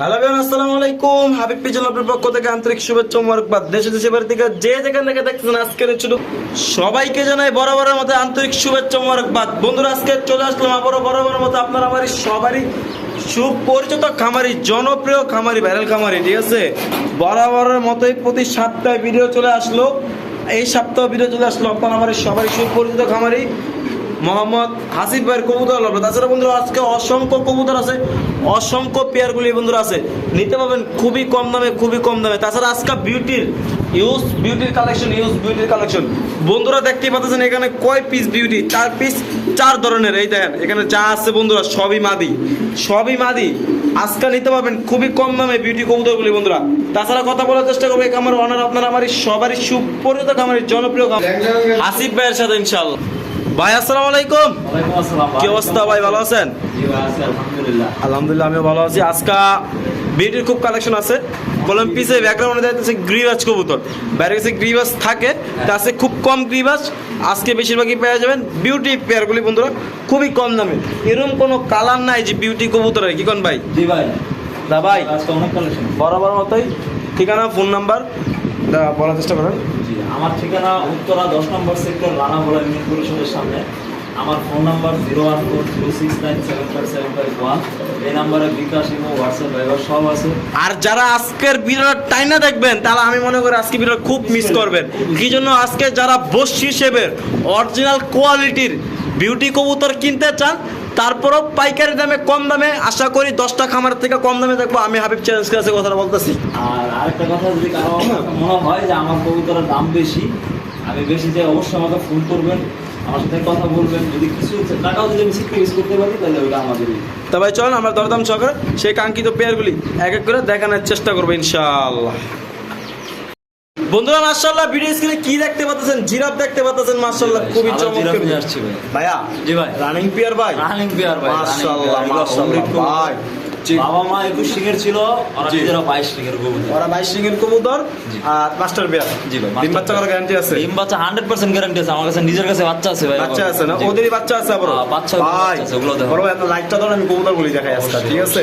Hello আসসালামু আলাইকুম। থেকে আন্তরিক দেশে যে সবাইকে বরাবরের মতো আন্তরিক বন্ধুরা চলে মতো আপনার আমারই সবারই সুপরিচিত খামারি, জনপ্রিয় খামারি ভাইরাল খামারি, ঠিক আছে? বরাবরের মতোই প্রতি সপ্তাহে ভিডিও চলে আসলো। এই সপ্তাহ ভিডিও চলে আসলো আপনার আমার সবারই সুপরিচিত খামারি। মোহাম্মদ হাসিফ ভাইয়ের কবুতর লাগল তাছাড়া বন্ধুরা আজকে অসংখ্য কবুতর আছে অসংখ্য পেয়ারগুলি বন্ধুরা আছে। নিতে পাবেন খুবই কম দামে খুবই কম দামে। তাছাড়া আজকে বিউটির ইউজ বিউটির কালেকশন ইউজ বিউটির কালেকশন বন্ধুরা দেখতেই পাচ্ছেন এখানে কয় পিস বিউটি চার পিস চার ধরনের। এই দেখেন এখানে যা আছে বন্ধুরা সবই মাদি। সবই মাদি। আজকে নিতে পারবেন খুবই কম দামে বিউটি কবুতরগুলি বন্ধুরা। তাছাড়া কথা বলার চেষ্টা করব খামার অনার আপনার আমার সবারই সুপরিচিত খামারের জনপ্রিয় খামার। হাসিফ ভাইয়ের সাথে ইনশাল্লাহ ভাই আসসালামু আলাইকুম। কি অবস্থা ভাই ভালো আছেন? আলহামদুলিল্লাহ। আমিও ভালো আছি। আজকা বিউটির খুব কালেকশন আছে। বললাম পিসে ব্যাকগ্রাউন্ডে দেখতেছে গ্রিবাজ কবুতর। বাইরে কাছে গ্রিবাজ থাকে তা আছে খুব কম গ্রিবাজ। আজকে বেশিরভাগই পেয়ে যাবেন বিউটি পেয়ারগুলি বন্ধুরা খুবই কম দামে। এরকম কোনো কালার নাই যে বিউটি কবুতরের। কি কোন ভাই? জি ভাই। দা ভাই বরাবর মতোই। ঠিকানা ফোন নাম্বার দা বলার চেষ্টা করেন। আমার ঠিকানা উত্তরা দশ নম্বর সেক্টর রানা ভোলা ইউনিয়ন পরিষদের সামনে। আমার phone number zero one four zero six nine seven five seven five one. এই নাম্বারে বিকাশ ইমো হোয়াটসঅ্যাপ ব্যবহার সব আছে। আর যারা আজকের ভিডিওটা টাইনা দেখবেন তাহলে আমি মনে করি আজকে ভিডিও খুব মিস করবেন। কি জন্য? আজকে যারা বসি হিসেবে অরিজিনাল কোয়ালিটির বিউটি কবুতর কিনতে চান তারপরও পাইকারি দামে কম দামে আশা করি দশটা খামার থেকে কম দামে দেখব। আমি হাবিব চ্যালেঞ্জ কাছে কথাটা বলতেছি। আর আরেকটা কথা যদি কারও মনে হয় যে আমার কবুতরের দাম বেশি আমি বেশি চাই অবশ্যই আমাকে ফোন করবেন আমার সাথে কথা বলবেন। যদি কিছু টাকাও যদি আমি সিক্রিফাইস করতে পারি তাহলে ওটা আমাদেরই। তা ভাই আমরা দরদাম সহকারে সেই কাঙ্ক্ষিত পেয়ারগুলি এক এক করে দেখানোর চেষ্টা করব ইনশাআল্লাহ। বন্ধুরা মার্শাল্লাহ ভিডিও স্ক্রিনে কি দেখতে পাচ্ছেন? জিরাফ দেখতে পাচ্ছেন মার্শাল্লাহ খুবই চমৎকার ভাইয়া জি ভাই। রানিং পিয়ার ভাই। রানিং পিয়ার ভাই মাশাআল্লাহ মাশাআল্লাহ ভাই। বাবা মা একুশ সিংয়ের ছিল ওরা নিজেরা বাইশ সিংয়ের কবুতর। ওরা বাইশ সিংয়ের কবুতর আর মাস্টার পেয়ার জি ভাই, ডিম বাচ্চা করার গ্যারান্টি আছে? ডিম বাচ্চা হান্ড্রেড পার্সেন্ট গ্যারান্টি আছে। আমার কাছে নিজের কাছে বাচ্চা আছে ভাই। বাচ্চা আছে না? ওদেরই বাচ্চা আছে আবার হ্যাঁ, বাচ্চা- ভাই ওগুলো দেখো। বড় লাইটটা আমি কবুতর বলি দেখাই আজকে ঠিক আছে?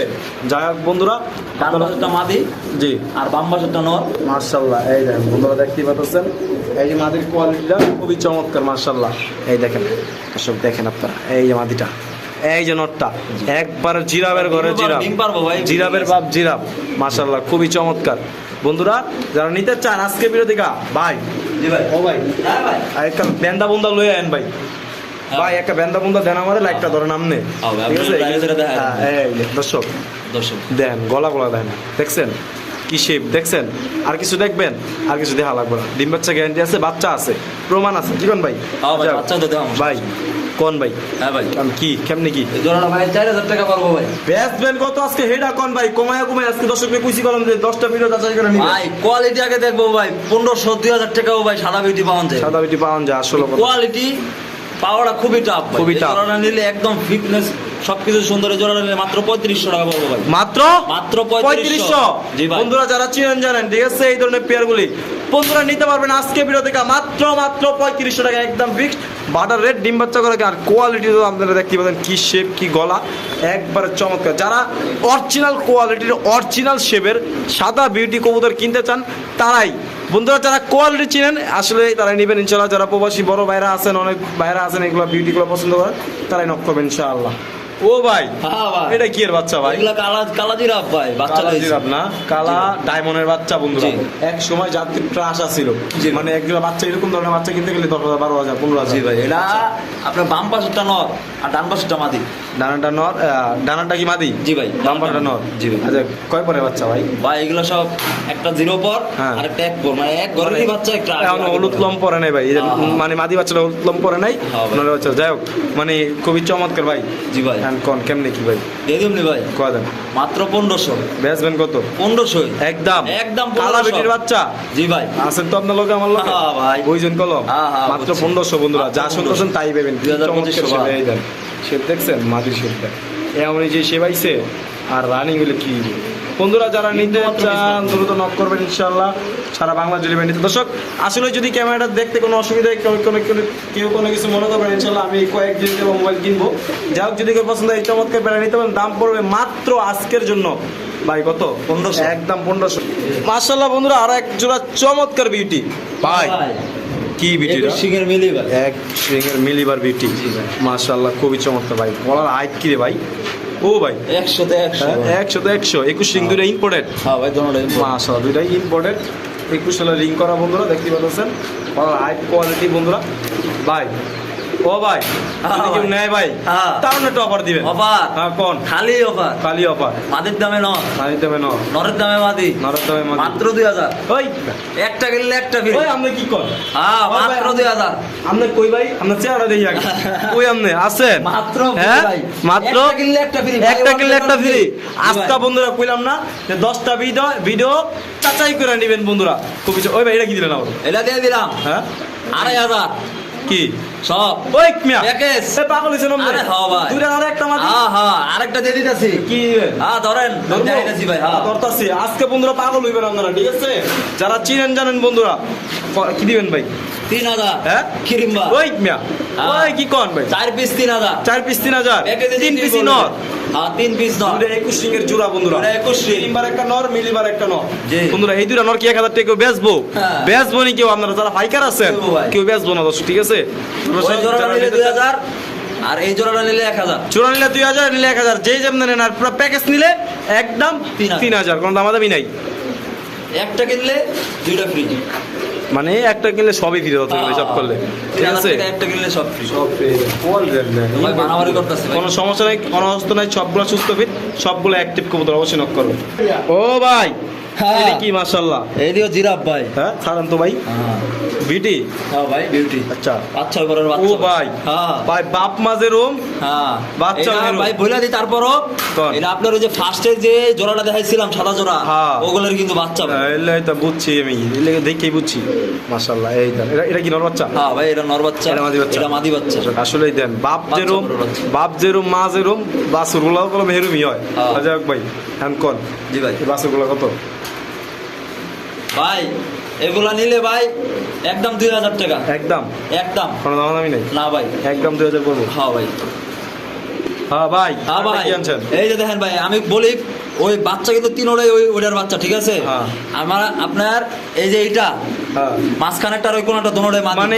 যাই হোক বন্ধুরা ডান পাশেরটা মাদি জি। আর বাম পাশেরটা নর। মার্শাল্লাহ এই দেখেন বন্ধুরা দেখতেই পাচ্ছেন? এই যে মাদির কোয়ালিটিটা খুবই চমৎকার মার্শাল্লাহ এই দেখেন সব দেখেন আপনারা এই যে মাদিটা। এই যে নটটা একবার জিরাবের ঘরে জিরাব। জিরাবের বাপ জিরাব মার্শাল্লাহ খুবই চমৎকার। বন্ধুরা যারা নিতে চান আজকে বিরোধী গা। ভাই। ভাই। ও ভাই। হ্যাঁ একটা বেন্দা বুন্দা লয়ে আন ভাই। ভাই একটা বেন্দা বন্দা দেন আমারে লাইটটা ধরেন আমনে। ঠিক আছে? হ্যাঁ, দর্শক। দর্শক। দেন গলা গলা দেন। দেখছেন? কি শেপ দেখছেন? আর কিছু দেখবেন? আর কিছু দেখা লাগবে না। ডিম বাচ্চা গ্যারান্টি আছে বাচ্চা আছে প্রমাণ আছে। কি ভাই? হ্যাঁ ভাই, কোন ভাই? হ্যাঁ ভাই। কি? কেমনে কি? এই ভাই চার হাজার টাকা পারব ভাই। ব্যান্ড কত আজকে? হেডা কোন ভাই? কমায় কমায়। আজকে দর্শককে কুইসি করলাম যে দশটা ভিডিও যাচাই করে নিবে। ভাই কোয়ালিটি আগে দেখব ভাই। পনেরোশো দুই হাজার টাকাও ভাই সাদা বিউটি পাওয়া যায়। সাদা বিউটি পাওয়া যায় আসলে কোয়ালিটি পাওয়াটা খুবই টাফ খুবই tough। জোড়াটা নিলে একদম ফিটনেস সবকিছু সুন্দর। জোড়াটা নিলে মাত্র পঁয়ত্রিশশো টাকা পড়ব ভাই। মাত্র মাত্র পঁয়ত্রিশশো। জি ভাই। বন্ধুরা যারা চিনেন জানেন ঠিক আছে এই ধরনের পেয়ারগুলি বন্ধুরা নিতে পারবেন আজকে থেকে মাত্র মাত্র পঁয়ত্রিশশো টাকা একদম ফিক্সড বাটার রেড ডিম বাচ্চা করে আর কোয়ালিটি তো আপনারা দেখতে পাচ্ছেন কি শেপ কি গলা। একবারে চমৎকার। যারা অরিজিনাল কোয়ালিটির অরিজিনাল শেপের সাদা বিউটি কবুতর কিনতে চান তারাই বন্ধুরা, যারা কোয়ালিটি চিনেন, আসলে তারা নেবেন ইনশাল্লাহ যারা প্রবাসী বড় ভাইরা আছেন, অনেক ভাইরা আছেন, এগুলো বিউটিগুলো পছন্দ করেন, তারাই নক করবেন ইনশাআল্লাহ। ও ভাই এটা কি এর বাচ্চা ভাই? এগুলা কালা কালা জিরাফ ভাই বাচ্চা কালা। জিরাফ না? কালা ডায়মন্ডের বাচ্চা বন্ধুরা। এক সময় যাত্রীর ত্রাস আসছিল জি। মানে একজন বাচ্চা এরকম ধরনের বাচ্চা কিনতে গেলে দশ হাজার বারো হাজার পনেরো হাজার। ভাই এটা আপনার বাম পাশেরটা নর আর ডান পাশেরটা মাদি। ডানাটা নর ডানাটা কি মাদি? জি ভাই বাম পাটা নর। জি ভাই। আচ্ছা কয় পরে বাচ্চা ভাই? ভাই এগুলো সব একটা জিরো পর হ্যাঁ। আর একটা এক পর। মানে এক ঘরেরই বাচ্চা একটা এখন হলুদ। লম পরে নাই ভাই। হ্যাঁ, হ্যাঁ। মানে মাদি বাচ্চাটা হলুদ লম পরে নাই। যাই হোক মানে খুবই চমৎকার ভাই। জি ভাই। কোন কেমনে কি ভাই? দিয়ে দিমনি ভাই। কয় দেন? মাত্র পনেরোশো। বেচবেন কত? পনেরোশো। একদম। একদম কালা বেটির বাচ্চা? জি ভাই। আছেন তো আপনার লোক আমার লোক? হ্যাঁ, ভাই। বইজন কলম? হ্যাঁ, হ্যাঁ, মাত্র পনেরোশো বন্ধুরা যা শুনতেছেন তাই পাবেন। কি 2025 চমৎকার সভা। সেবা দেন। সে দেখছেন এমন যে সেবাইছে আর রানিং হলে কি বন্ধুরা যারা নিতে চান দ্রুত নক করবেন ইনশাল্লাহ সারা বাংলা ডেলিভারি নিতে। দর্শক আসলে যদি ক্যামেরাটা দেখতে কোনো অসুবিধা হয়, কেউ কোনো কোনো- কেউ কোনো কিছু মনে করবেন ইনশাল্লাহ আমি কয়েকদিন মোবাইল কিনবো। যাই হোক যদি কেউ পছন্দ হয় এই চমৎকার বেড়া নিতে পারেন। দাম পড়বে মাত্র আজকের জন্য। ভাই কত? পনেরোশো। একদম পনেরোশো। মার্শাল্লাহ বন্ধুরা আরও এক জোড়া চমৎকার বিউটি ভাই কি বিউটি সিংহের মিলি ভাই এক মিলিবার বিউটি মার্শাল্লাহ খুবই চমৎকার ভাই। বলার হাইট কি রে ভাই? ও ভাই। একশোতে একশো। হ্যাঁ, একশো। একশো একুশ সিং দুটো ইম্পোর্টেড হ্যাঁ ভাই দোনোটাই মাশাআল্লাহ দুইটাই ইম্পোর্টেড একুশ সালে রিং করা বন্ধুরা দেখতে পাচ্ছেন? হাই কোয়ালিটি বন্ধুরা। ভাই ও ভাই হ্যাঁ, যদি কেউ ভাই। নেয় ভাই। তার একটা অফার দিবেন? অফার হ্যাঁ কোন? খালি অফার খালি অফার মাদির দামে নর খালি দেবে ন। নরের দামে মাদি। নরক দামে মাত্র মাত্র দুই হাজার। ওই। একটা কিনলে একটা ফ্রি ওই আপনি কি কর হ্যাঁ মাত্র দুই হাজার। আপনি কই ভাই? আপনার চেহারা দেখি আগে। কই আপনি? আছেন? মাত্র হ্যাঁ? মাত্র? একটা কিনলে একটা free। একটা কিনলে একটা ফ্রি আজকা বন্ধুরা কইলাম না যে দশটা ভিডিও ভিডিও চাচাই করে নেবেন বন্ধুরা। খুবই চ- ওই ভাই এটা কি দিলেন আবার? এটা দিয়ে দিলাম। হ্যাঁ? আড়াই হাজার। কি? সব। ওই মিয়া প্যাকেজ এ পাগল হইছেন আরে হ্যাঁ ভাই। দুইটা আর একটা মাত্র হ্যাঁ হ্যাঁ আরেকটা দিয়ে দিতেছি। কি হ্যাঁ ধরেন? দেখাইতেছি ভাই হ্যাঁ। ধরতাছি। আজকে বন্ধুরা পাগল হইবেন আপনারা ঠিক আছে? যারা চিনেন জানেন বন্ধুরা। ক- দিবেন ভাই? তিন হাজার। হ্যাঁ? কিরিম্বা। ওই মিয়া। হ্যাঁ। ওই কি কন ভাই? চার পিস তিন হাজার। চার পিস তিন হাজার। প্যাকেজে তিন তিন পিস নর। হ্যাঁ তিন পিস নর। একুশ এর জোড়া বন্ধুরা। একুশ একটা নর মিলিবার একটা নর। বন্ধুরা এই নর কি এক হাজার টাকা কেউ বেচবো। বেচবো নি কেউ? আপনারা যারা পাইকার আছেন কেউ বেচবো না দর্শক ঠিক আছে? ওই জোড়াটা নিলে দুই হাজার আর এই জোড়াটা নিলে এক হাজার। নিলে দুই হাজার নিলে এক হাজার। যেই যেমন নেন আর পুরো প্যাকেজ নিলে একদম তিন হাজার। কোনো দামাদামি নাই। একটা কিনলে দুইটা ফ্রি মানে একটা কিনলে সবই ফ্রি হতে হবে সব করলে। ঠিক আছে? একটা কিনলে সব ফ্রি মারামারি করতেছে কোনো সমস্যা নাই কোনো অসুস্থ নাই সবগুলো সুস্থ ফিট সবগুলো অ্যাক্টিভ কবুতর অবশ্যই নক করবে। ও ভাই হ্যাঁ। কি মাশাআল্লাহ? এই দিও জিরাফ ভাই। হ্যাঁ ছাড়েন তো ভাই। হ্যাঁ। বিটি হ্যাঁ ভাই বিউটি আচ্ছা। ছয় ঘরের ও ভাই। হ্যাঁ। ভাই বাপ মাঝে রুম হ্যাঁ। বাচ্চা এটা ভাই বইলা দিই তারপরও এটা আপনার ওই যে ফার্স্টে যে জোড়াটা দেখাইছিলাম সাদা জোড়া হ্যাঁ। ওগুলোর কিন্তু বাচ্চা ভাই। এলে তো বুঝছি আমি। দেখেই বুঝছি। মাশাআল্লাহ এই এটা এটা কি নর বাচ্চা? হ্যাঁ ভাই এটা নর বাচ্চা। এটা মাদি বাচ্চা। এটা মাদি বাচ্চা। আসলেই দেন। বাপ বড় বাচ্চা। বাপ যেরম মা যেরম বাসুরগুলো কলম হেরুমই হয়। হ্যাঁ। যাক ভাই হ্যান কন। জি ভাই। বাসুরগুলো কত? ভাই এগুলা নিলে ভাই একদম দুই হাজার টাকা। একদম? একদম। কোনো দাম দামি নেই? না ভাই। একদম দুই হাজার করব। হ্যাঁ ভাই। হ্যাঁ ভাই হ্যাঁ ভাই। এই যে দেখেন ভাই আমি বলি ওই বাচ্চা কিন্তু তিনোটাই ওই ওটার বাচ্চা ঠিক আছে? হ্যাঁ। আমার আপনার এই যে এইটা হ্যাঁ। মাঝখানেরটা আর ওই কোনটা মাদি মানে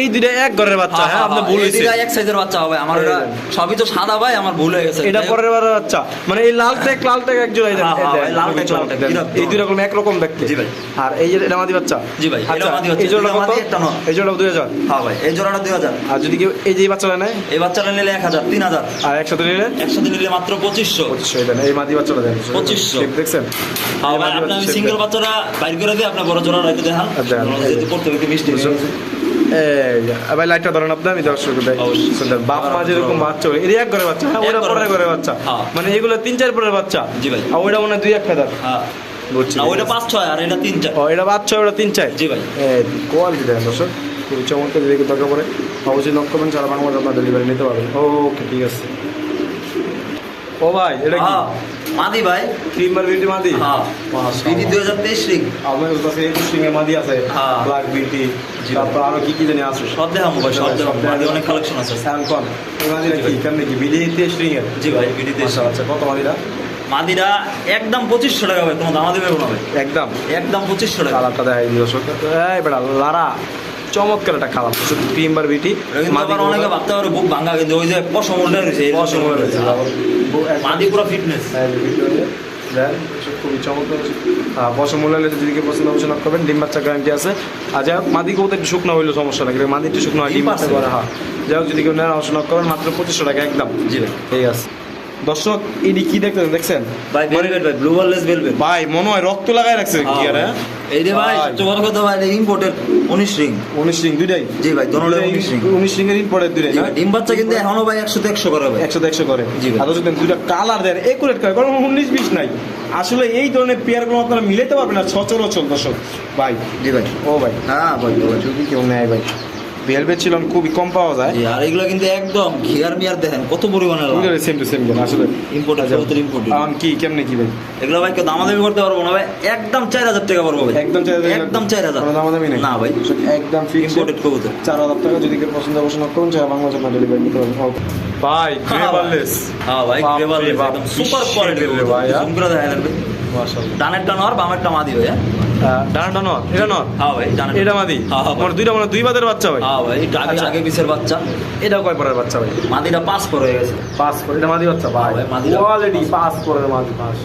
এই দুইটা এক ঘরের বাচ্চা হ্যাঁ আপনি ভুল দুইটা এক সাইজের বাচ্চা হবে আমার দেন। সবই তো সাদা ভাই আমার ভুল হয়ে গেছে। এটা পরের বারের বাচ্চা। মানে এই লাল টেক লাল টেক এক হ্যাঁ, হ্যাঁ, ভাই, লাল টেক, লাল টেক। এই দুই রকম একরকম দেখতে। জি ভাই। আর এই যে এটা মাদি বাচ্চা। জি ভাই, আচ্ছা এটাও মাদি বাচ্চা, এই জোড়া দুইটা কত? একটা। এই জোড়া দুই হাজার। হ্যাঁ ভাই এই জোড়াটা দুই হাজার। আর যদি কেউ এই যে বাচ্চাটা নেয়? এই বাচ্চাটা নিলে এক হাজার তিন হাজার। আর একসাথে নিলে? একসাথে নিলে মাত্র পঁচিশশো। পঁচিশশো এই দেন এই মাদি বাচ্চাটা দেন। 2500 দেখছেন? হ্যাঁ ভাই আপনি সিঙ্গেল বাচ্চাটা বাইর করে দিই আপনার বড় জোড়া রাখতে দেখান ভাই লাইটটা ধরেন আপনি আমি দর্শক বাপ মা যেরকম বাচ্চা এর এক ঘরে বাচ্চা। হ্যাঁ এক ওটা পরের ঘরে বাচ্চা। হ্যাঁ। মানে এগুলো তিন চার পরের বাচ্চা। জি ভাই। আর মনে দুই এক ফেদার হ্যাঁ। না ওইটা পাঁচ ছয় আর এটা এটা বাচ্চা ওটা তিন চার। জি ভাই। কোয়ালিটি দেখেন দর্শক। খুবই চমৎকার যদি দরকার পড়ে অবশ্যই নক করবেন সারা বাংলাদেশ আপনার ডেলিভারি নিতে পারবেন। ওকে ঠিক আছে। ও ভাই এটা কি? হ্যাঁ মাদি ভাই। ক্রিমার বিউটি মাদি? হ্যাঁ বিডি দুই হাজার তেইশ রিং আমার কাছে একুশ এর মাদি আছে হ্যাঁ। Black beauty. তারপর আরও কি কি জানি আছে? সব দেখাবো ভাই সব মাদি অনেক কালেকশন আছে। স্যামকন এই মাদিটা কি? কেমনে কি? বিডি তেইশ রিং এর? জি ভাই বিডি তেইশ আচ্ছা কত মাদিটা? মাদিরা একদম পঁচিশশো টাকা ভাই কোনো দামা দেবে একদম। একদম পঁচিশশো টাকা। কালারটা দেখাই এই বেটা লারা। চমৎকার একটা কালার শুধু বিউটি এটা কিন্তু অনেকে ভাবতে পারে বুক ভাঙা কিন্তু ওই যে পশম উল্টে রয়েছে এই পশম রয়েছে মাদি পুরো ফিটনেস দেন খুবই চমৎকার বসে মূল্য হলে যদি কেউ পছন্দ অবশ্যই করবেন। ডিম বাচ্চা গ্যারান্টি আছে। আর যাই হোক মাদি কবুতর একটু শুকনো সমস্যা লাগে মাদি একটু শুকনো হয় ডিম ডিম বাচ্চা আছে। করে হ্যাঁ। যাই হোক যদি কেউ নেন অবশ্যই করবেন মাত্র পঁচিশশো টাকা একদম। জি ঠিক আছে। দর্শক এটি কি দেখতেছেন? দেখছেন? ভাই ভেলভেট ভাই ব্লু ওয়ারলেস ভেলভেট ভাই মনে হয় রক্ত লাগাই রাখছে কি আর হ্যাঁ? এই যে ভাই। সবচেয়ে বড় কথা ভাই ইম্পোর্টেড উনিশ রিং উনিশ রিং দুইটাই? জি ভাই দোনোটাই উনিশ রিং উনিশ রিং এর ইম্পোর্টের দুইটাই না? ডিম বাচ্চা কিন্তু এখনও ভাই একশো একশো করে ভাই। একশো একশো করে। জি ভাই। আর দেখেন দুইটা কালার দেন একুরেট করে কারণ উনিশ বিশ নাই। আসলে এই ধরনের পেয়ার পেয়ারগুলো আপনারা মিলাতে পারবেন না সচরাচর দর্শক। ভাই। জি ভাই। ও ভাই। হ্যাঁ ভাই। যদি কেউ নেয় ভাই। ভেলভেট ছিল খুবই কম পাওয়া যায়। আর এগুলো কিন্তু একদম ঘিয়ার মিয়ার দেখেন কত পরিমাণে সেম টু সেম আসলে ইম্পোর্টার সর্বত্র ইম্পোর্টেড এখন কি কেমনে কি ভাই? এগুলো ভাই কেউ দামাদামি করতে পারব না ভাই একদম চার হাজার টাকা পারব ভাই। একদম চার হাজার একদম চার হাজার। কোনো দামাদামি নেই। না ভাই একদম ফিক্সড ইম্পোর্টেড কবুতর চার হাজার টাকা যদি কেউ পছন্দ পছন্দ করুন সেটা বাংলাদেশ আপনার ডেলিভারি নিতে পারবেন। ভাই গ্রেভারলেস হ্যাঁ ভাই বাপ রে একদম সুপার রে ভাই, হ্যাঁ? জুম করে দেখা যাবে মাশাআল্লাহ। ডানেরটা নর বামেরটা মাদি ভাই হ্যাঁ? ডানাটা নর এটা নর হ্যাঁ ভাই ডানেরটা এটা মাদি। হ্যাঁ হ্যাঁ মানে দুইটা মানে দুই বাদের বাচ্চা ভাই। হ্যাঁ ভাই এটা আগে আচ্ছা। বাচ্চা। এটা কয় পরের বাচ্চা ভাই? মাদিটা পাস করে হয়ে গেছে। পাস করে এটা মাদি বাচ্চা ভাই। মাদি। অলরেডি পাস করে মাদি পাস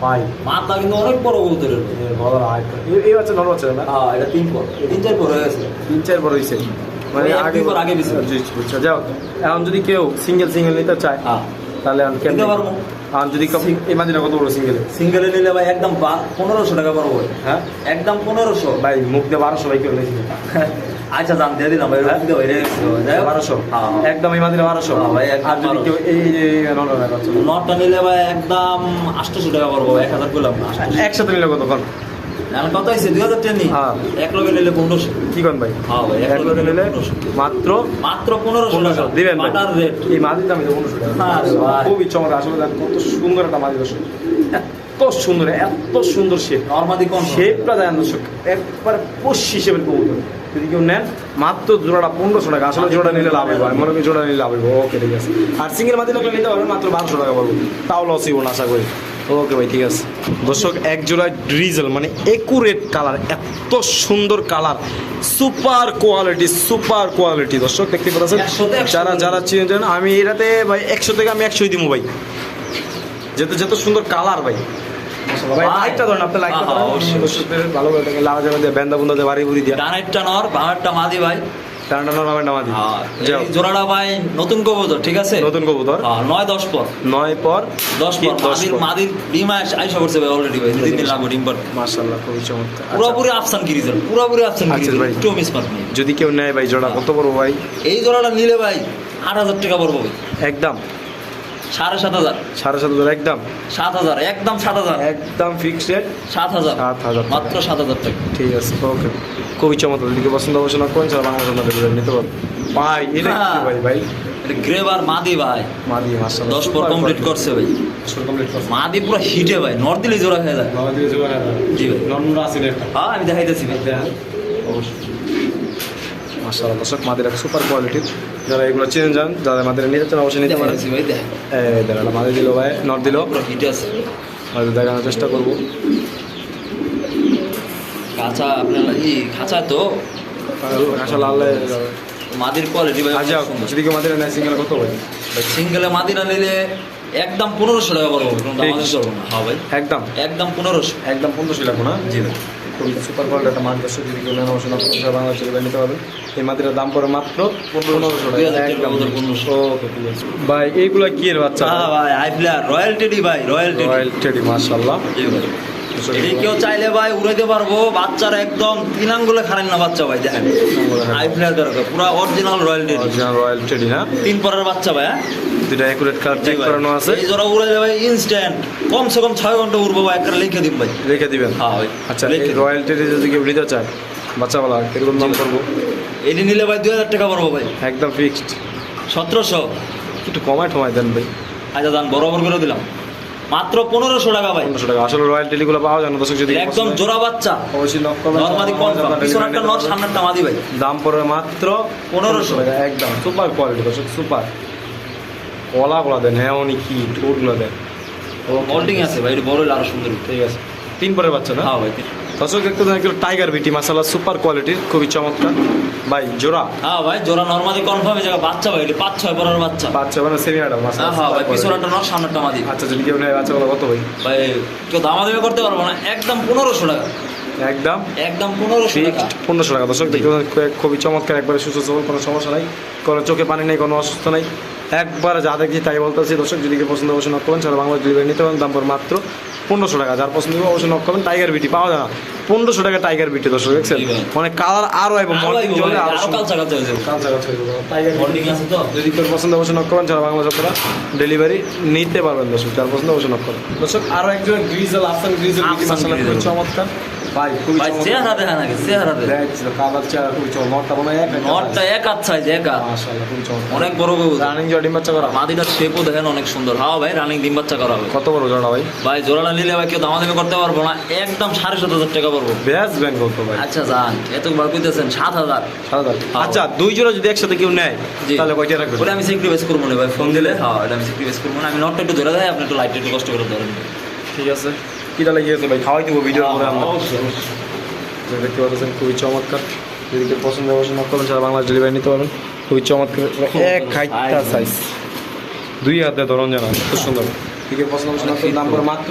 ভাই। মাথা কিন্তু অনেক বড় কবুতরের বড় এই- বাচ্চা নর বাচ্চা না? হ্যাঁ এটা তিন পর। তিন চার পর হয়ে গেছে। তিন চার বড় হয়েছে মানে আগে আগে। বুঝছ। যাও এখন যদি কেউ সিঙ্গেল সিঙ্গেল নিতে চায় হ্যাঁ। তাহলে আমি কেন এখন যদি কেউ- এই কত বড় সিঙ্গেল সিঙ্গেলে নিলে ভাই একদম পনেরোশো টাকা ভাই হ্যাঁ? একদম পনেরোশো। ভাই মুখ দিয়ে বারোশো ভাই কেউ আচ্ছা দাম দিয়ে দিলাম ভাই হ্যাঁ? দিতে ভাই রে যাই হোক। বারোশো? হ্যাঁ, হ্যাঁ। একদম এই বারোশো? হ্যাঁ ভাই, আর যদি কেউ এই নটটা নিলে ভাই একদম আটশোশো টাকা এক হাজার করলাম। একসাথে নিলে কতক্ষণ এখন কত হয়েছে? দুই হাজার টেন হ্যাঁ। এক লগে নিলে পনেরোশো। কি করেন ভাই? হ্যাঁ ভাই এক লোকে নিলে মাত্র মাত্র পনেরোশো পনেরোশো। টাকা। দিবেন ভাই। রেট। এই মাদির দাম পনেরোশো টাকা। খুবই চমৎকার। আসলে কত সুন্দর একটা মাদি দর্শক। এত সুন্দর এত সুন্দর শেপ নর্মাদি কোন? শেপটা দেন দর্শক। একবারে পোষ হিসেবে কবুতর। যদি কেউ নেন মাত্র জোড়াটা পনেরোশো টাকা। আসলে জোড়া নিলে লাভ হবে মনে করি জোড়া নিলে লাভ হবে ওকে ঠিক আছে। আর সিঙ্গেল মাদি লাগলে নিতে পারবেন মাত্র বারোশো টাকা পাবো তাও লস হইব না আশা করি। ওকে ভাই ঠিক আছে। দর্শক এক জোড়ায় ড্রিজেল মানে একুরেট কালার এত সুন্দর colour super quality super quality দর্শক দেখতে পাচ্ছেন? যারা যারা চিনেছেন আমি এটাতে ভাই একশো থেকে আমি একশোই দিব ভাই। যেহেতু যত সুন্দর কালার ভাই। লাইটটা ধরেন আপনি লাইটটা। ভালো করে লাভা যাবে বেন্দা বুন্দা দিয়ে বাড়ি বুড়ি দিয়া। ডানেরটা নর বামেরটা মাদি ভাই। হ্যাঁ, জোড়াটা ভাই নতুন কবুতর ঠিক আছে? নতুন কবুতর। হ্যাঁ, নয় দশ পর। নয় পর দশ পর। মাদির মাদির ডিম আস আইসা করছে ভাই অলরেডি ভাই। দুই দিন লাগবে ডিম পর মাশাআল্লাহ খুবই চমৎকার। আচ্ছা, পুরোপুরি আফসান গিরিজের পুরোপুরি আফসান আচ্ছা, গিরিজের। একটু মিস পার যদি কেউ নেয় ভাই জোড়া কত বড় ভাই? এই জোড়াটা নিলে ভাই আট হাজার টাকা পড়ব একদম। সাড়ে সাত হাজার। সাড়ে সাত হাজার একদম? সাত হাজার একদম সাত হাজার। একদম ফিক্সড রেট সাত হাজার। সাত হাজার। মাত্র সাত হাজার টাকা। ঠিক আছে ওকে খুবই চমৎকার। যদি পছন্দ পছন্দ করেন স্যার বাংলা নিতে পারবেন ভাই এটা কি হ্যাঁ। ভাই ভাই? গ্রেভার মাদি ভাই। মাদি মাশাআল্লাহ। দশ পর কমপ্লিট করছে ভাই। মাদি পুরো হিটে ভাই নর্থ দিলে জোড়া খেয়ে যায়। বাবা দিয়ে জোগাড় জি ভাই। নর্মাল আছে হ্যাঁ আমি দেখাইতেছি ভাই। মাশাআল্লাহ দর্শক মাদের সুপার কোয়ালিটির যারা এগুলো চেনে যান যারা মাদের নিতে চান অবশ্যই নিতে পারেন। দেখাইতেছি ভাই দেখ এই দিল ভাই নট দিল। হয়তো দেখানোর চেষ্টা করব। কাঁচা আপনার ই খাঁচা তো। আসলে আল্লাহ মাদির কোয়ালিটি ভাই যাও যদি কেউ মাদের নেয় সিঙ্গেল কত ভাই? সিঙ্গেলে মাদিরা নিলে একদম পনেরোশো টাকা করব না। হ্যাঁ ভাই। একদম। একদম পনেরোশো। একদম পনেরোশো লাগবো না? জি ভাই। খুবই সুপার কোয়ালিটি একটা মাছ দর্শক যদি কেউ নেন অবশ্যই করে বাংলা চলে নিতে পারবেন। এই মাটির দাম পড়ে মাত্র পনেরোশো টাকা। টাকা একদম। আমাদের 1500 ওকে ঠিক আছে। ভাই এইগুলা কি এর বাচ্চা? হ্যাঁ ভাই রয়্যাল টেডি ভাই রয়্যাল টেডি। রয়্যাল টেডি মাশাআল্লাহ। এটি কেউ চাইলে ভাই উড়াইতে পারব। বাচ্চারা একদম তিন আঙ্গুলে খারেন না বাচ্চা ভাই দেখেন। আই প্লেয়ার দরকার পুরো original royal teddy original royal teddy না? তিন পরের বাচ্চা ভাই হ্যাঁ? দুটা একুরেট কালার চেক করানো আছে। এই জোড়া উড়ে যাবে ইনস্ট্যান্ট কমসে কম ছয় ঘণ্টা উড়বো ভাই একটা লিখে দিন ভাই। রেখে দিবেন? হ্যাঁ ভাই আচ্ছা রয়্যাল টেডি যদি কেউ নিতে চায় বাচ্চাওয়ালা কীরকম দাম করব? এটি নিলে ভাই দুই হাজার টাকা পড়ব ভাই। একদম ফিক্সড সতেরোশো। একটু কমায় ঠমায় দেন ভাই। আচ্ছা দান বরাবর করে দিলাম। মাত্র পনেরোশো টাকা ভাই। পনেরোশো টাকা। আসলে রয়্যাল টেডিগুলো পাওয়া যায় না দর্শক যদি একদম জোড়া বাচ্চা। অবশ্যই লক করবেন নর্মাদি কনফার্ম। পিছনেরটা নর সামনেরটা মাদি ভাই। দাম পড়বে মাত্র পনেরোশো। টাকা একদম। সুপার কোয়ালিটি দর্শক সুপার কলাগুলো দেন হ্যাঁ উনি কি ঠোঁটগুলো দেন। মোল্ডিং আছে ভাই এটা বড় আরও সুন্দর ঠিক আছে। তিন পরের বাচ্চা না? হ্যাঁ ভাই দর্শক দেখতে একটু টাইগার বিটি মাসালা সুপার কোয়ালিটির খুবই চমৎকার। ভাই জোড়া? হ্যাঁ ভাই জোড়া নর্মালি কনফার্ম জায়গা বাচ্চা ভাই পাঁচ ছয় পরের বাচ্চা। বাচ্চা মানে সেমি আডাম হ্যাঁ হ্যাঁ ভাই পিছনেরটা নর সামনেরটা মাদি। আচ্ছা যদি কেউ নেয় বাচ্চাগুলো কত ভাই? ভাই কেউ দামাদামি করতে পারব না একদম পনেরোশো টাকা। একদম? একদম পনেরোশো টাকা। পনেরোশো টাকা। দর্শক দেখতে খুবই চমৎকার একবারে সুস্থ সবল কোনো সমস্যা নাই। কোনো চোখে পানি নেই কোনো অসুস্থ নাই। একবার যা দেখছি তাই বলতেছি। দর্শক যদি পছন্দ অবশ্যই নক করবেন সারা বাংলা ডেলিভারি নিতে পারেন দাম পড়ে মাত্র পনেরোশো টাকা যার পছন্দ হবে অবশ্যই নক করবেন। টাইগার বিটি পাওয়া যায় না। পনেরোশো টাকা টাইগার বিটি দর্শক দেখছেন। মানে কালার আরও জলে যাবে। টাইগার যদি পছন্দ অবশ্যই নক করেন যারা বাংলা যাত্রা ডেলিভারি নিতে পারবেন দর্শক। যার পছন্দ অবশ্যই নক করবেন। দর্শক আরও একজন গ্রিজেল আফসান গ্রিজেল। চমৎকার। ভাই ভাই চেহারা চেহারা চেহারা খুবই নটটা মনে এক নটটা এক হাত সাইজ এক। হাত মাশাআল্লাহ খুবই চমৎকার। অনেক বড় রানিং জোড়া ডিম বাচ্চা করা। মাদিটার শেপও দেখেন অনেক সুন্দর। হ্যাঁ ভাই রানিং ডিম বাচ্চা করা হবে। কত বড় জোড়া ভাই? ভাই জোড়াটা নিলে ভাই কেউ দামাদামি করতে পারব না। একদম সাড়ে সাত হাজার টাকা পড়ব। ব্যাস ব্যাংক কত ভাই? আচ্ছা যান। এত বার কইতেছেন সাত হাজার। দাগ। আচ্ছা দুই জোড়া যদি একসাথে কেউ নেয়। তাহলে কয়টা রাখবেন? ওটা আমি করব না ভাই ফোন দিলে। হ্যাঁ এটা আমি স্যাক্রিফাইস করব না। আমি নটটা একটু ধরে দেয় আপনি একটু লাইটটা একটু কষ্ট করে ধরেন। ঠিক আছে। কিটা লাগিয়েছে ভাই? খাওয়াই দেবো ভিডিও করে আমরা। দেখতে পাচ্ছেন খুবই চমৎকার। যদি কেউ পছন্দ পছন্দ করবেন সারা বাংলাদেশ ডেলিভারি নিতে পারবেন। খুবই চমৎকার। এক হাইটটা সাইজ দুই হাতে ধরন জানা খুব সুন্দর। যদি পছন্দ পছন্দ দাম করে মাত্র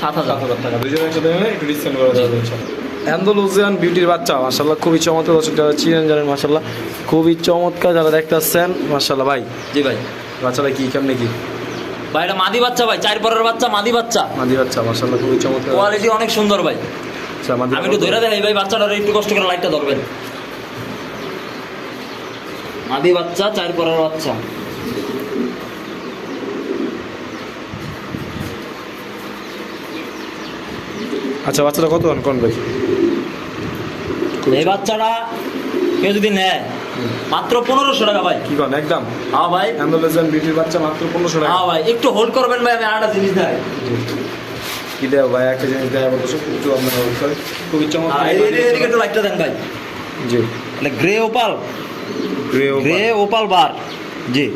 সাত হাজার। সাত হাজার টাকা। দুইজনের একসাথে একটু ডিসকাউন্ট করে যাবে অ্যান্ডোলুজিয়ান বিউটির বাচ্চা মাসাল্লাহ খুবই চমৎকার দর্শক যারা চিনেন জানেন মাসাল্লাহ খুবই চমৎকার যারা দেখতে আসছেন মাসাল্লাহ ভাই। জি ভাই। বাচ্চাটা কি কেমনে কি? ভাই এটা মাদি বাচ্চা ভাই চার পরের বাচ্চা মাদি বাচ্চা। মাদি বাচ্চা মাসাল্লাহ খুবই চমৎকার। কোয়ালিটি অনেক সুন্দর ভাই। আচ্ছা আমি একটু ধরে দেখাই ভাই বাচ্চাটার একটু কষ্ট করে লাইটটা ধরবেন। মাদি বাচ্চা চার পরের বাচ্চা। আচ্ছা বাচ্চাটা কত? দাম কোন ভাই এই বাচ্চাটা কেউ যদি নেয় মাত্র পনেরোশো টাকা ভাই। কি কন একদম? হ্যাঁ ভাই। অ্যান্ডোলুজিয়ান বিউটির বাচ্চা মাত্র পনেরোশো টাকা। হ্যাঁ ভাই একটু হোল্ড করবেন ভাই আমি আরেকটা জিনিস দেয় কি দেও ভাই একটা জিনিস দেয় বলতো একটু আপনার hold করে। খুবই চমৎকার এদিকে একটু লাইটটা দেন ভাই। জি। মানে grey opal grey grey opal bar জি।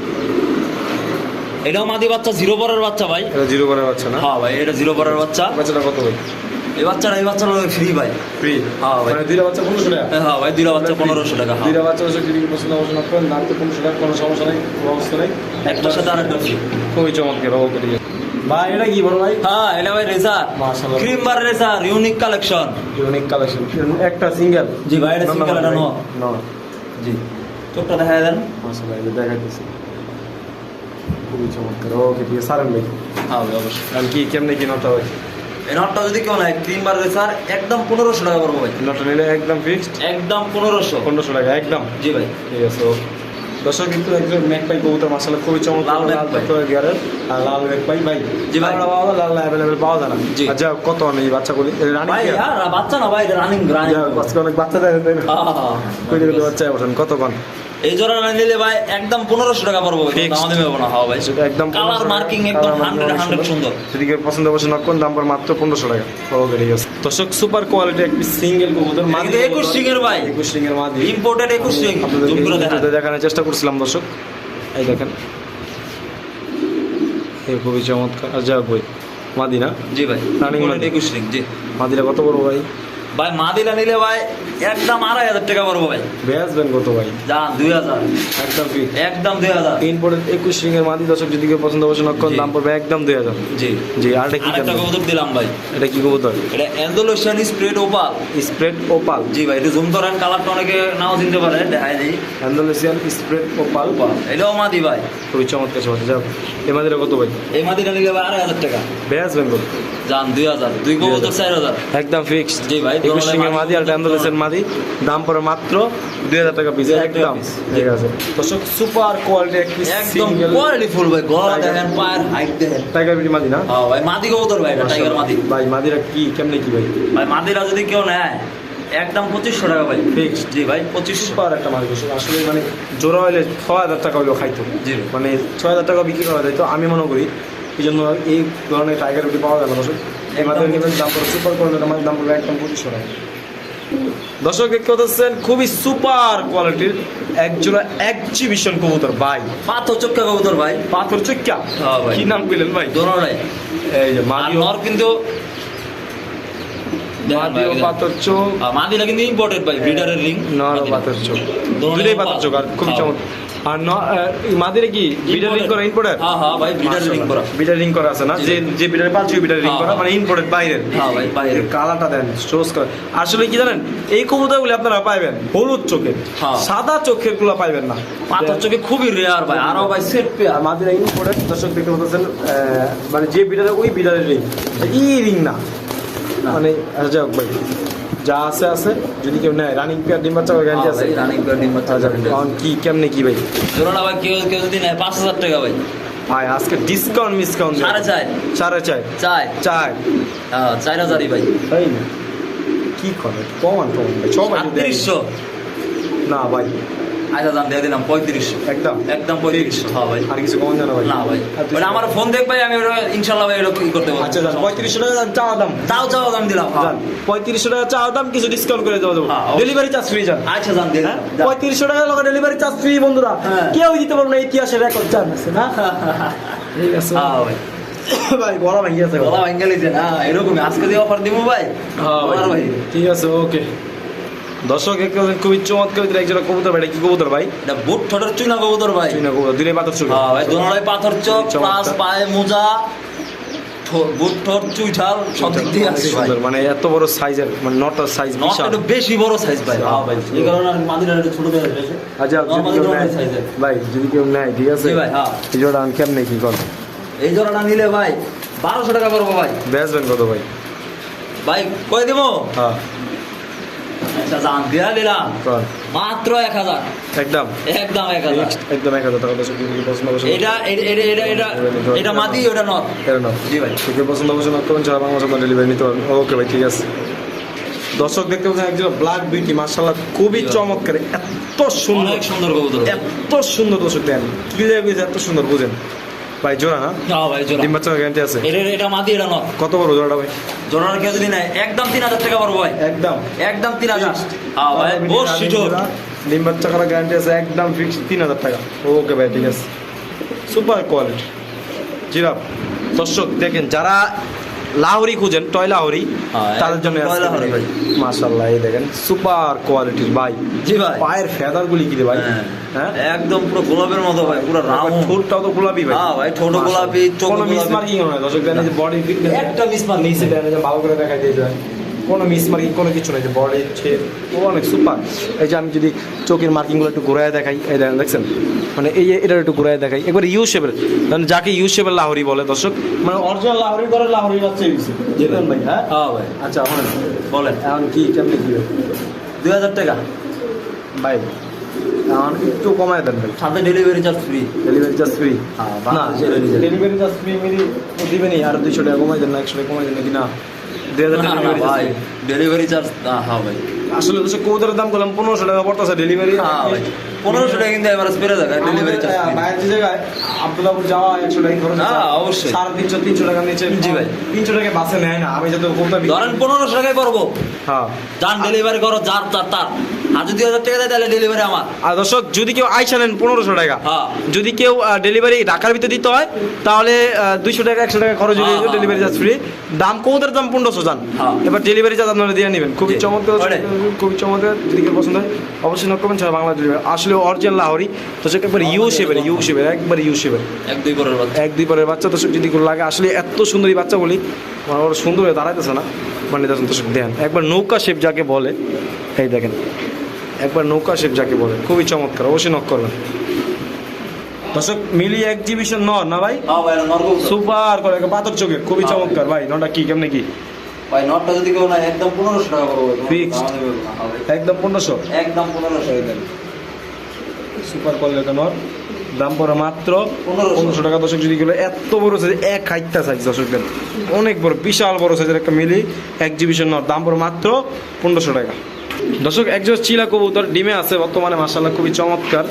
এটাও মাদি বাচ্চা জিরো পরের বাচ্চা ভাই। এটা জিরো করে বাচ্চা না? হ্যাঁ ভাই এটা জিরো পরের বাচ্চা। বাচ্চাটা কত ভাই? এই বাচ্চাটা এই বাচ্চাটা ফ্রি ভাই। ফ্রি হ্যাঁ ভাই। মানে দুইটা বাচ্চা পনেরোশো টাকা? হ্যাঁ ভাই দুইটা বাচ্চা পনেরোশো টাকা হ্যাঁ। দুইটা বাচ্চা হচ্ছে যদি পছন্দ পছন্দ করেন দাম তো পনেরোশো টাকা কোনো সমস্যা নেই অবস্থা নেই। একটার সাথে আরেকটা ফ্রি খুবই চমৎকার ও ঠিক আছে ভাই এটা কি বড় ভাই? হ্যাঁ এটা ভাই রেসার মাশাআল্লাহ। Cream bar racer unique collection unique collection একটা সিঙ্গেল জি ভাই এটা সিঙ্গেল এটা নো না জি। চোখটা দেখা দেন। মাশাআল্লাহ এটা দেখাইতেছি। খুবই চমৎকার। ওকে ঠিক আছে সারেন ভাই। হ্যাঁ অবশ্যই। আর কি কেমনে কি নটা ভাই এই নটটা যদি কেউ নেয় ক্রিম বার রেসার একদম পনেরোশো টাকা পড়ব ভাই। নটা নিলে একদম ফিক্সড একদম পনেরোশো। পনেরোশো টাকা একদম? জি ভাই। ঠিক আছে দর্শক কিন্তু একজন মেঘ পাই কবুতর মাসালা খুবই চমৎকার লাল। গিয়ারের আর লাল মেঘ পাই ভাই। জি ভাই। পাওয়া যায়, লাল অ্যাভেলেবেল পাওয়া যায় না। জি। আচ্ছা কত নেই বাচ্চাগুলি? রানিং ভাই বাচ্চা না ভাই রানিং রানিং আজকে অনেক বাচ্চা দেয় কত কন এই জোড়া না নিলে ভাই একদম পনেরোশো টাকা পড়ব. দাম দেবে না। হ্যাঁ ভাই একদম কালার 1500 মার্কিং একদম হান্ড্রেড হান্ড্রেড সুন্দর। যদি কেউ পছন্দ পছন্দ কোন দাম পর মাত্র পনেরোশো টাকা। ওকে ঠিক আছে দর্শক সুপার কোয়ালিটি একটি সিঙ্গেল কবুতর কিন্তু 21 string এর ভাই। একুশ সিং এর মাদি। ইম্পোর্টেড একুশ সুইং আপনাদের করে দেখানোর চেষ্টা করছিলাম দর্শক। এই দেখেন। এই খুবই চমৎকার। আর যাক ভাই মাদি না? জি ভাই ইম্পোর্টেড মানে? একুশ সুইং জি। মাদিটা কত বড় ভাই? ভাই মাদিলা নিলে ভাই একদম আড়াই হাজার টাকা পড়ব ভাই। ব্যাস বেন কত ভাই? যান দুই হাজার। একদম ফ্রি একদম দুই হাজার। তিন ইনপোর্টেড একুশ এর মাদি দর্শক যদি কেউ পছন্দ পছন্দ করেন জি। দাম পড়বে একদম দুই হাজার। জি। জি আরেকটা কি আরেকটা দাম? কবুতর দিলাম ভাই। এটা কি কবুতর? এটা Andalusian spread opal spread opal জি ভাই এটা জুম ধরেন কালারটা অনেকে নাও চিনতে পারে দেখাই দিই। অ্যান্ডালুসিয়ান স্প্রেড ওপাল এটাও মাদি ভাই। খুবই চমৎকার চমৎকার যাও। এ মাদিটা কত ভাই? এই মাদিটা নিলে ভাই আড়াই হাজার টাকা। ব্যাস বেন কত? যান দুই হাজার। দুই কবুতর চার হাজার। একদম ফিক্সড জি ভাই, একুশ মাদি, আর মাদি। দাম পড়ে মাত্র দুই হাজার টাকা পিস একদম। ঠিক আছে। দর্শক সুপার কোয়ালিটি একটি একদম কোয়ালিটি ফুল ভাই গলা Tiger. দেখেন পায়ের হাইট দেখেন। টাইগার বিটি মাদি না? হ্যাঁ ভাই মাদি কবুতর ভাই টাইগার মাদি। ভাই মাদিরা কি কেমনে কি ভাই? ভাই মাদিরা যদি কেউ নেয় একদম পঁচিশশো টাকা ভাই। ফিক্সড জি ভাই পঁচিশশো। সুপার একটা মাদি দর্শক আসলে মানে জোড়া হইলে ছয় হাজার টাকা হইলেও খাইতো। জি। মানে ছয় হাজার টাকা বিক্রি করা যায়। তো আমি মনে করি এই জন্য এই ধরনের টাইগার বিটি পাওয়া যায় না। দাম সুপার কোয়ালিটির মাদের দাম পড়বে একদম পঁচিশশো টাকা। দর্শক দেখতে পাচ্ছেন খুবই সুপার কোয়ালিটির এক এক্সিবিশন কবুতর ভাই। পাথর চক্কা কবুতর ভাই। পাথর চক্কা? হ্যাঁ কি নাম পেলেন ভাই? দোনোটাই এই যে আর মাদি নর কিন্তু দেখেন মাদি ভাই, ও দেখেন। পাথর চোখ। মাদিরা কিন্তু ইম্পোর্টেড ভাই ব্রিডারের রিং নর ও পাথর চোখ। দুটোই পাথর। চোখ আর খুবই হ্যাঁ। চমৎকার। আর মাদিরে কি বিটার রিং করা ইম্পোর্টার হ্যাঁ হ্যাঁ ভাই ব্রিডার রিং করা। বিটার রিং করা আছে না? যে যে বিটার পাঁচ বিটার রিং হ্যাঁ, করা হ্যাঁ। মানে ইম্পোর্টেড বাইরের। হ্যাঁ ভাই বাইরে কালারটা দেন চোজ করে। আসলে কি জানেন এই কবুতরগুলি আপনারা পাইবেন হলুদ চোখে। হ্যাঁ। সাদা চোখেরগুলো পাইবেন না। পাথর চোখে খুবই রেয়ার ভাই। আরও ভাই সেট আর পেয়ার মাদিরা ইম্পোর্টেড দর্শক দেখতে পাচ্ছেন মানে যে বিটারে ওই বিটারের রিং ই রিং না। মানে আচ্ছা যাক ভাই। যা আছে আছে। যদি কেউ নেয় রানিং পেয়ার ডিম বাচ্চা গ্যারান্টি আছে। রানিং পেয়ার ডিম বাচ্চা এখন কি কেমনে কি ভাই? জোড়াটা ভাই কেউ কেউ যদি নেয় পাঁচ হাজার টাকা ভাই। ভাই আজকে ডিসকাউন্ট মিসকাউন্ট সাড়ে চার। সাড়ে চার। চার। চার। হ্যাঁ চার হাজারই ভাই। তাই না? কি করে? কমান কমান ভাই সবাই না ভাই আচ্ছা দাম দিয়ে দিলাম পঁয়ত্রিশশো একদম। একদম পঁয়ত্রিশশো হ্যাঁ ভাই। আর কিছু কমান জানা ভাই। না ভাই। আর আমার ফোন দেখ ভাই আমি ওটা ইনশাল্লাহ ভাই করতে পারব। আচ্ছা পঁয়ত্রিশশো টাকা দাম। তাও চাও দাম দিলাম হ্যাঁ। পঁয়ত্রিশশো টাকা দাম কিছু ডিসকাউন্ট করে দেওয়া দেবো। ডেলিভারি চার্জ ফ্রি যান আচ্ছা দাম দিয়ে দিলাম। পঁয়ত্রিশশো টাকা ডেলিভারি চার্জ ফ্রি বন্ধুরা। কেউ দিতে পারব না ইতিহাসের রেকর্ড চান আছে না? ঠিক আছে। হ্যাঁ ভাই। ভাই গলা ভেঙে গেছে গলা লিছে না এরকমই। আজকে দিয়ে অফার দিব ভাই হ্যাঁ ভাই। ঠিক আছে ওকে দর্শক খুবই চমৎকার ভিতরে একজোড়া কবুতর ভাই কি কবুতর ভাই? এটা বুট ঠোঁটের চুনা কবুতর ভাই। চুইনা কবুতর দিনে পাথর চুল হ্যাঁ ভাই দোনোটাই পাথর চোখ। প্লাস পায়ে মোজা বুট ঠোঁট চুইঠাল সব দিক দিয়ে আছে ভাই। মানে এত বড় সাইজের মানে নটার সাইজ বিশাল। একটু বেশি বড় সাইজ ভাই হ্যাঁ ভাই এই কারণে আমি একটু ছোট করে রেখেছি আচ্ছা ভাই যদি কেউ নেয় ঠিক আছে? ভাই হ্যাঁ। এই জোড়া কেমনে কি কর এই জোড়াটা নিলে ভাই বারোশো টাকা পড়ব ভাই। বেচবেন কত ভাই? ভাই কই দেবো? হ্যাঁ। জান দিয়া দিলাম। মাত্র এক হাজার। একদম। একদম এক হাজার। একদম এক হাজার টাকা দর্শক পছন্দ এটা এটা এটা এটা এটা এটা ওটা নট জি ভাই। পছন্দ করুন ছাড়া বাংলা ডেলিভারি নিতে পারবেন ওকে ভাই ঠিক আছে। দর্শক দেখতে পাচ্ছেন একজন ব্ল্যাক বিউটি মার্শাল্লাহ খুবই চমৎকার এত সুন্দর সুন্দর এত সুন্দর দর্শক দেন কি এত সুন্দর বুঝেন। ভাই জোড়া না হ্যাঁ ভাই জোড়া। ডিম বাচ্চা গ্যারান্টি আছে? এটা এটা মাদি এটা নয় কত বড় জোড়াটা ভাই? জোড়ার কেউ যদি নেয় একদম তিন হাজার টাকা পড়ব ভাই। একদম। একদম তিন হাজার। হ্যাঁ ভাই বস সিজোর ডিম বাচ্চা করা গ্যারান্টি আছে একদম ফিক্স তিন হাজার টাকা। ওকে ভাই ঠিক আছে। সুপার কোয়ালিটি জিরাফ দর্শক দেখেন যারা লাহোরি খুঁজেন টয় লাহোরি। হ্যাঁ, তাদের জন্য। মাশাল্লাহ এই দেখেন সুপার কোয়ালিটির ভাই। জি ভাই। পায়ের ফেদার গুলি কি ভাই? হ্যাঁ। হ্যাঁ? একদম পুরো গোলাপের মতো ভাই পুরো রাউন্ড ঠোঁটটাও তো গোলাপি ভাই। হ্যাঁ ভাই, ঠোঁট। গোলাপি, চোখ গোলাপি। মার্কিং হয় দর্শক জানেন যে বডি একটা মিস marking নিচে ভালো করে দেখাই দিয়ে যায় কোনো মিস মার্কিং কোনো কিছু নেই যে বডি ছেদ ও অনেক সুপার। এই যে আমি যদি চোখের মার্কিংগুলো একটু ঘুরায় দেখাই এই দেখেন দেখছেন? মানে এই এটা একটু ঘুরায় দেখাই একবার ইউ শেপের মানে যাকে ইউ শেপের লাহোরি বলে দর্শক মানে অরিজিনাল লাহোরি করে লাহোরি ইউজ যেতেন ভাই হ্যাঁ? হ্যাঁ ভাই। আচ্ছা বলেন। এখন কি কেমনি কি দুই হাজার টাকা। ভাই এখন একটু কমায় দেন ভাই। সাথে delivery charge free delivery charge free হ্যাঁ, না ডেলিভারি চার্জ ফ্রি মিলি দিবেনি আর দুইশো টাকা কমাই দেন না একশো টাকা কমাই দেন নাকি না? দুই হাজার টাকা ডেলিভারি চার্জ হ্যাঁ ভাই। আসলে তো কৌদের দাম করলাম পনেরোশো টাকা পড়তেছে ডেলিভারি হ্যাঁ ভাই পনেরোশো টাকা কিন্তু এবার স্পেরে দেখা ডেলিভারি চার্জ বাইরের যে জায়গায় আব্দুল্লাপুর যাওয়া একশো টাকা খরচ হ্যাঁ, অবশ্যই। সাড়ে তিনশো তিনশো টাকা নিচে জি ভাই। তিনশো টাকা বাসে নেয় না আমি যাতে কোথাও ধরেন পনেরোশো টাকায় করব। হ্যাঁ। যান ডেলিভারি করো যার তার তার। আর যদি হাজার টাকা দেয় তাহলে ডেলিভারি আমার। আর দর্শক যদি কেউ আইসা নেন পনেরোশো টাকা হ্যাঁ। যদি কেউ ডেলিভারি ঢাকার ভিতরে দিতে হয় তাহলে দুইশো টাকা একশো টাকা খরচ হ্যাঁ, হ্যাঁ, ডেলিভারি চার্জ ফ্রি দাম কৌদের দাম পনেরোশো যান হ্যাঁ। এবার ডেলিভারি চার্জ আপনারা দিয়ে নেবেন। খুবই চমৎকার খুবই চমৎকার। যদি কেউ পছন্দ হয় অবশ্যই নক করবেন ছাড়া বাংলা ডেলিভারি আসলে অরিজিনাল লাহরি তো সে একবার ইউ শেপের ইউ শেপের একবার ইউ শেপের এক দুই পরের বাচ্চা। এক দুই পরের বাচ্চা দর্শক যদি কোনো লাগে আসলে এত সুন্দরী বাচ্চাগুলি মানে ওরা সুন্দর হয়ে দাঁড়াইতেছে না মানে দেখুন দর্শক দেন একবার নৌকা শেপ যাকে বলে এই দেখেন একবার নৌকা শেপ যাকে বলে খুবই চমৎকার অবশ্যই নক করবেন। দর্শক মিলি এক্সিবিশন ন না ভাই? সুপার করে পাথর চোখের খুবই। চমৎকার ভাই নটা কি কেমনে কি? ভাই নটটা যদি কেউ না একদম পনেরোশো টাকা করব Fixed। একদম পনেরোশো? একদম পনেরোশো সুপার কোয়ালিটি নট দাম পড়ে মাত্র পনেরোশো। টাকা। দর্শক যদি গেলে এত বড় সাইজ এক হাইটটা সাইজ দর্শকদের অনেক বড় বিশাল বড় সাইজের একটা মিলি এক্সিবিশন নট দাম পড়ে মাত্র পনেরোশো টাকা। দর্শক একজন চিলা কবুতর ডিমে আছে বর্তমানে মাসাল্লাহ খুবই চমৎকার।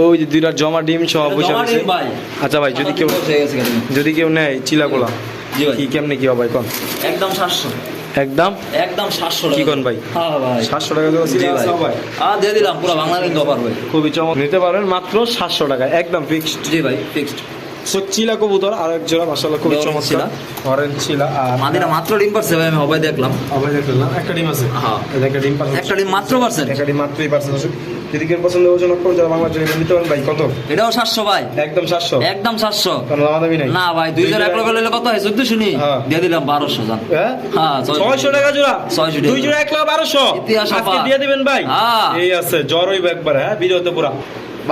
ওই যে দুইটা জমা ডিম সহ বসে। আচ্ছা ভাই যদি কেউ। যদি কেউ নেয় চিলাগুলা জি ভাই কি কেমনে কি হবে ভাই কন? একদম সাতশো। একদম? একদম সাতশো কি কোন ভাই? হ্যাঁ ভাই। সাতশো টাকা জি ভাই। আর ভাই। আ দিয়ে দিলাম পুরো বাংলাদেশ কিন্তু ভাই। খুবই চমক নিতে পারেন মাত্র সাতশো টাকা একদম ফিক্সড জি ভাই ফিক্সড সো চিলা কবুতর আর এক জোড়া মাসাল্লাহ খুবই চমৎকার। অরেঞ্জ চিলা আর মাদিনা মাত্র ডিম পারছে ভাই আমি হবাই দেখলাম। আবার দেখলাম একটা ডিম আছে। হ্যাঁ। একটা ডিম পাচ্ছে একটা ডিম মাত্র পারছেন একটা ডিম মাত্রই দর্শক যদি কেউ পছন্দ হচ্ছে না করুন যারা বাংলা জন্য নিতে পারেন ভাই কত? এটাও সাতশো ভাই। একদম সাতশো। একদম সাতশো। কারণ দামা নাই। না ভাই দুই হাজার এক লক্ষ নিলে কত হয়? চোদ্দশো নি? হ্যাঁ। দিয়ে দিলাম বারোশো জান হ্যাঁ? হ্যাঁ ছয়- ছয়শো টাকা জোড়া। 600 টাকা। দুই জোড়া এক লাখ বারোশো। ইতিহাস আজকে দিয়ে দিবেন ভাই। হ্যাঁ। এই আছে জ্বর হইব একবার হ্যাঁ বিরত পুরা।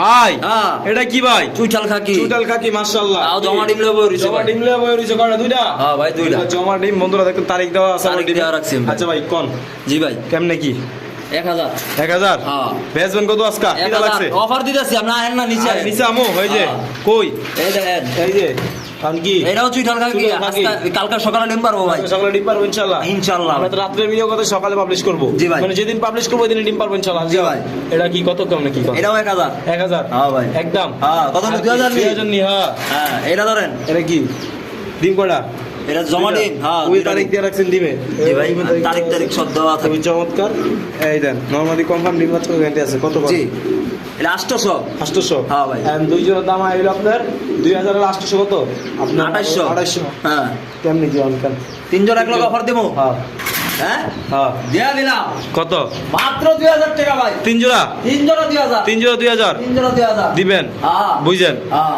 ভাই হ্যাঁ। এটা কি ভাই? চুইঠাল খাকি। চুটাল খাকি মাশাআল্লাহ। আও জমা ডিম লেবু রয়েছে জমা। ডিম লেবু রয়েছে কয়টা? দুইটা? হ্যাঁ ভাই, দুইটা। জমা ডিম বন্ধুরা দেখুন তারিখ দেওয়া আছে তারিখ দেওয়া রাখছি আচ্ছা ভাই কোন? জি ভাই। কেমনে কি? এক হাজার। এক হাজার? হ্যাঁ। বেচবেন কত আজকা? কিটা লাগছে? অফার দিতেছি আপনি আহেন না নিচে। নিচে আমো হয়ে যে হ্যাঁ। কই? এই দেখেন এই যে কারণ কি? এটাও চুইঠাল খাকি কালকে সকালে ডিম পারব ভাই। সকালে ডিম পারব ইনশাল্লাহ। ইনশাল্লাহ। আমরা তো রাত্রে ভিডিও কথা সকালে পাবলিশ করব? জি ভাই। মানে যেদিন পাবলিশ করব ওই দিন ডিম পারব ইনশাল্লাহ। জি ভাই। এটা কি কত কেমন কি এটাও এক হাজার। হ্যাঁ ভাই। একদম? হ্যাঁ, কত নি? হ্যাঁ। হ্যাঁ এটা ধরেন। এটা কি? ডিম কটা এটা জমা দিন হ্যাঁ ওই তারিখ দিয়ে রাখছেন জি ভাই তারিখ তারিখ সব দেওয়া চমৎকার। এই দেন নর্মালি কনফার্ম ডিম মাত্র গ্যারান্টি আছে। কত কত জি। এটা হ্যাঁ ভাই। দুই দাম আইলো আপনার দুই হাজারের আটশোশো কত? আপনার হ্যাঁ। কেমনি অনকান? তিনজন এক লোক অফার দেবো হ্যাঁ। দিয়া দিলাম। কত? মাত্র দুই হাজার টাকা ভাই। তিন জোড়া তিন জোড়া দুই হাজার। তিন জোড়া দুই হাজার? তিন জোড়া দুই হাজার। দিবেন? হ্যাঁ। বুঝছেন।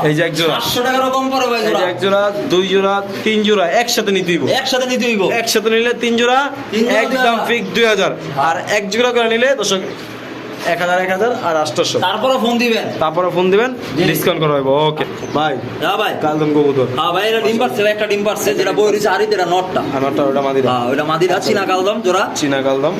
এই যে এক জোড়া। পাঁচশো টাকারও কম করো ভাই এই যে এক জোড়া দুই জোড়া তিন জোড়া একসাথে নিতে দিব একসাথে নিতে হইব। একসাথে নিলে তিন জোড়া তিন জোড়া একদম। ফিক্স দুই হাজার। আর এক জোড়া করে নিলে দর্শক এক হাজার এক হাজার আর আটশোশো। তারপরে ফোন দিবেন? তারপরে ফোন দিবেন? ডিসকাউন্ট করা হবে ওকে ভাই। হ্যাঁ ভাই। কালদম কবুতর। হ্যাঁ ভাই এটা ডিম পারছে একটা ডিম পারছে যেটা বই রয়েছে আরিত এটা নটটা। আমারটা ওটা মাদিরা। হ্যাঁ ওইটা মাদিরা চিনা কালদম জোড়া। চীনা কালদম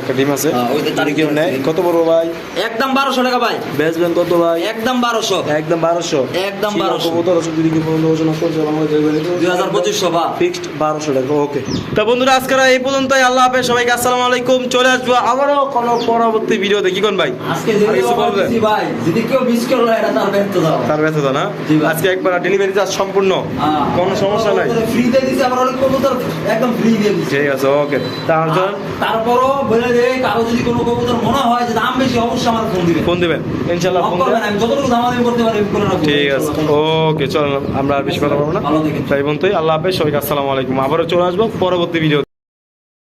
একটা ডিম আছে। হ্যাঁ, তারিখ কেউ নেয় কত বড় ভাই? একদম বারোশো টাকা ভাই। বেচবেন কত ভাই? একদম বারোশো। একদম বারোশো। একদম 1200 কবুতর আছে যদি কি পর্যন্ত ওজন করছে আমাদের দুই হাজার পঁচিশশো বা ফিক্সড বারোশো টাকা ওকে তা বন্ধুরা আজকের এই পর্যন্তই। আল্লাহ হাফেজ সবাইকে আসসালামু আলাইকুম। চলে আসব আবারও কোনো পরবর্তী ভিডিওতে কি ভাই। যদি কেউ মিস করল এটা তার ব্যর্থ দাও তার ব্যথা না? আজকে একবার ডেলিভারি চার্জ সম্পূর্ণ? কোনো সমস্যা নাই? ফ্রি দিয়ে দিছি আবার অনেক কবুতর একদম ফ্রি দিয়ে দিছি। ঠিক আছে ওকে তার তারপরও বলে দে কারও যদি কোনো কবুতর মনে হয় যে দাম বেশি অবশ্যই আমার ফোন ফোন দিবেন। ইনশাল্লাহ ফোন দিবেন। আমি যতটুকু দামাদামি করতে পারি করে রাখব। ঠিক আছে। ওকে চলো আমরা আর বেশি কথা বলব না। তাই বলতেই আল্লাহ হাফেজ সবাইকে আসসালামু আলাইকুম। আবারও চলে আসব পরবর্তী ভিডিও